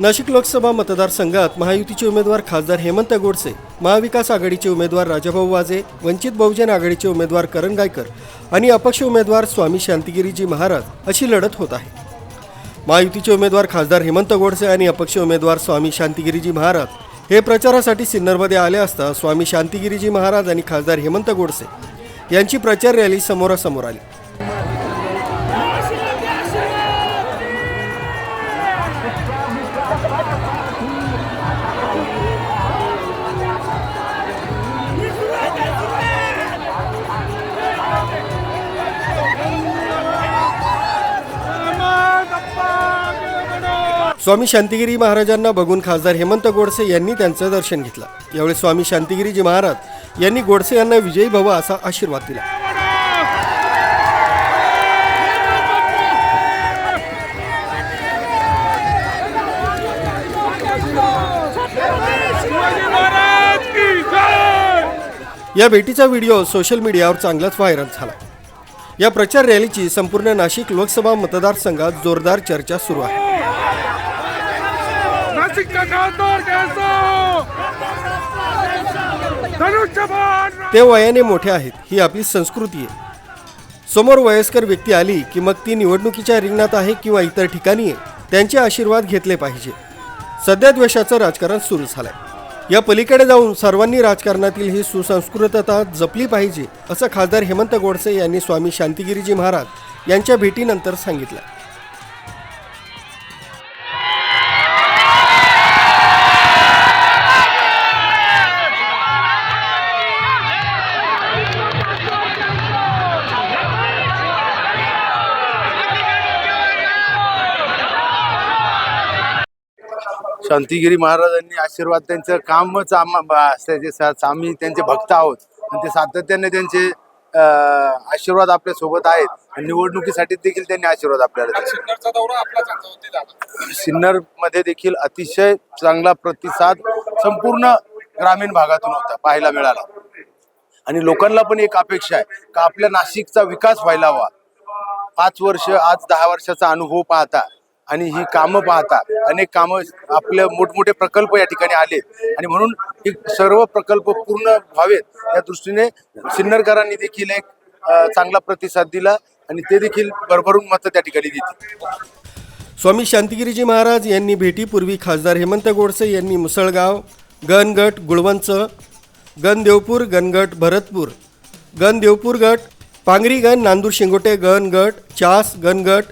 नाशिक लोकसभा मतदारसंघात महायुतीचे उमेदवार खासदार हेमंत गोडसे महाविकास आघाडीचे उमेदवार राजाभाऊ वाजे वंचित बहुजन आघाडीचे उमेदवार करण गायकर आणि अपक्ष उमेदवार स्वामी शांतिगिरीजी महाराज अशी लढत होत आहे. महायुतीचे उमेदवार खासदार हेमंत गोडसे आणि अपक्ष उमेदवार स्वामी शांतिगिरीजी महाराज हे प्रचारासाठी सिन्नरमध्ये आले असता स्वामी शांतिगिरीजी महाराज आणि खासदार हेमंत गोडसे यांची प्रचार रॅली समोरासमोर आली. स्वामी शांतिगिरी महाराजांना बघून खासदार हेमंत गोडसे यांनी त्यांचं दर्शन घेतलं. यावेळी स्वामी शांतिगिरीजी महाराज यांनी गोडसे यांना विजयी भव असा आशीर्वाद दिला. या भेटीचा व्हिडिओ सोशल मीडियावर चांगलाच व्हायरल झाला. या प्रचार रॅलीची संपूर्ण नाशिक लोकसभा मतदारसंघात जोरदार चर्चा सुरू आहे नाशिक का खासदार कैसा हो धनुष्यबाण ते वयाने मोठे आहेत ही आपली संस्कृती आहे. समोर वयस्कर व्यक्ती आली की मग ती निवडणुकीच्या रिंगणात आहे किंवा इतर ठिकाणी आहे त्यांचे आशीर्वाद घेतले पाहिजे. सध्या द्वेषाचं राजकारण सुरू झालंय. या पलीकडे जाऊन सर्वांनी राजकारणातील ही सुसंस्कृतता जपली पाहिजे असं खासदार हेमंत गोडसे यांनी स्वामी शांतिगिरीजी महाराज यांच्या भेटीनंतर सांगितलं. शांतिगिरी महाराजांनी आशीर्वाद त्यांचं कामच आम्हा त्यांचे भक्त आहोत. आणि ते सातत्याने त्यांचे आशीर्वाद आपल्यासोबत आहेत. आणि निवडणुकीसाठी देखील त्यांनी आशीर्वाद आपल्याला सिन्नरमध्ये देखील अतिशय चांगला प्रतिसाद संपूर्ण ग्रामीण भागातून होता पाहायला मिळाला. आणि लोकांना पण एक अपेक्षा आहे का आपल्या नाशिकचा विकास व्हायला हवा. पाच वर्ष आज दहा वर्षाचा अनुभव पाहता आणि ही कामं पाहता अनेक कामं आपले मोठमोठे प्रकल्प या ठिकाणी आले. आणि म्हणून ही सर्व प्रकल्प पूर्ण व्हावेत या दृष्टीने सिन्नरकरांनी देखील एक चांगला प्रतिसाद दिला आणि ते देखील भरभरून मतं त्या ठिकाणी दिली स्वामी शांतिगिरीजी महाराज यांनी भेटीपूर्वी खासदार हेमंत गोडसे यांनी मुसळगाव गणगट गुळवंच गणदेवपूर गणगट भरतपूर गणदेवपूर गट पांगरी गण नांदूर शिंगोटे गणगट चास गणगट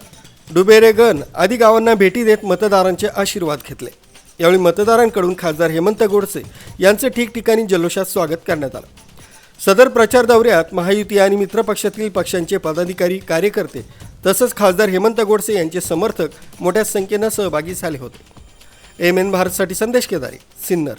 डुबेरे गण आदी गावांना भेटी देत मतदारांचे आशीर्वाद घेतले. यावेळी मतदारांकडून खासदार हेमंत गोडसे यांचे ठिकठिकाणी जल्लोषात स्वागत करण्यात आलं. सदर प्रचार दौऱ्यात महायुती आणि मित्रपक्षातील पक्षांचे पदाधिकारी कार्यकर्ते तसंच खासदार हेमंत गोडसे यांचे समर्थक मोठ्या संख्येनं सहभागी झाले होते. एम एन भारतसाठी संदेश केदारी सिन्नर.